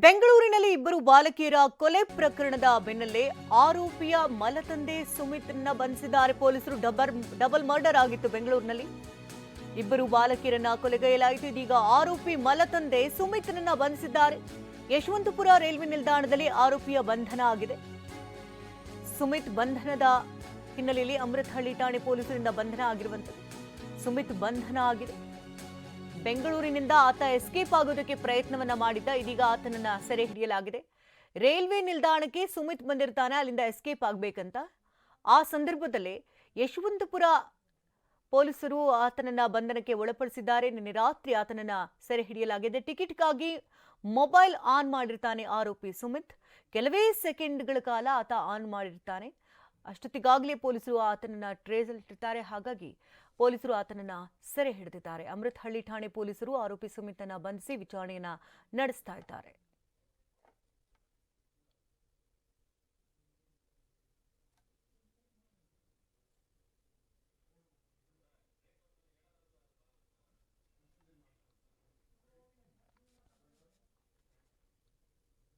ಬೆಂಗಳೂರಿನಲ್ಲಿ ಇಬ್ಬರು ಬಾಲಕಿಯರ ಕೊಲೆ ಪ್ರಕರಣದ ಬೆನ್ನಲ್ಲೇ ಆರೋಪಿಯ ಮಲತಂದೆ ಸುಮಿತ್ನ ಬಂಧಿಸಿದ್ದಾರೆ ಪೊಲೀಸರು. ಡಬಲ್ ಡಬಲ್ ಮರ್ಡರ್ ಆಗಿತ್ತು ಬೆಂಗಳೂರಿನಲ್ಲಿ. ಇಬ್ಬರು ಬಾಲಕಿಯರನ್ನ ಕೊಲೆಗೈಯಲಾಯಿತು. ಇದೀಗ ಆರೋಪಿ ಮಲತಂದೆ ಸುಮಿತ್ನನ್ನ ಬಂಧಿಸಿದ್ದಾರೆ. ಯಶವಂತಪುರ ರೈಲ್ವೆ ನಿಲ್ದಾಣದಲ್ಲಿ ಆರೋಪಿಯ ಬಂಧನ ಆಗಿದೆ. ಸುಮಿತ್ ಬಂಧನದ ಹಿನ್ನೆಲೆಯಲ್ಲಿ ಅಮೃತಹಳ್ಳಿ ಠಾಣೆ ಪೊಲೀಸರಿಂದ ಬಂಧನ ಆಗಿರುವಂಥದ್ದು. ಸುಮಿತ್ ಬಂಧನ ಆಗಿದೆ. ಬೆಂಗಳೂರಿನಿಂದ ಆತ ಎಸ್ಕೇಪ್ ಆಗೋದಕ್ಕೆ ಪ್ರಯತ್ನವನ್ನ ಮಾಡಿದ್ದ, ಇದೀಗ ಆತನನ್ನ ಸೆರೆ ಹಿಡಿಯಲಾಗಿದೆ. ರೈಲ್ವೆ ನಿಲ್ದಾಣಕ್ಕೆ ಸುಮಿತ್ ಬಂದಿರ್ತಾನೆ, ಅಲ್ಲಿಂದ ಎಸ್ಕೇಪ್ ಆಗ್ಬೇಕಂತ. ಆ ಸಂದರ್ಭದಲ್ಲೇ ಯಶವಂತಪುರ ಪೊಲೀಸರು ಆತನನ್ನ ಬಂಧನಕ್ಕೆ ಒಳಪಡಿಸಿದ್ದಾರೆ. ನಿನ್ನೆ ರಾತ್ರಿ ಆತನನ್ನ ಸೆರೆ ಹಿಡಿಯಲಾಗಿದೆ. ಟಿಕೆಟ್ಗಾಗಿ ಮೊಬೈಲ್ ಆನ್ ಮಾಡಿರ್ತಾನೆ ಆರೋಪಿ ಸುಮಿತ್. ಕೆಲವೇ ಸೆಕೆಂಡ್ಗಳ ಕಾಲ ಆತ ಆನ್ ಮಾಡಿರ್ತಾನೆ. ಅಷ್ಟೊತ್ತಿಗಾಗಲೇ ಪೊಲೀಸರು ಆತನನ್ನ ಟ್ರೇಸಲ್ಲಿಟ್ಟಿದ್ದಾರೆ ಹಾಗಾಗಿ ಪೊಲೀಸರು ಆತನನ್ನ ಸೆರೆ ಹಿಡಿದಿದ್ದಾರೆ. ಅಮೃತಹಳ್ಳಿ ಠಾಣೆ ಪೊಲೀಸರು ಆರೋಪಿ ಸುಮಿತನ್ನ ಬಂಧಿಸಿ ವಿಚಾರಣೆಯನ್ನ ನಡೆಸ್ತಾ ಇದ್ದಾರೆ.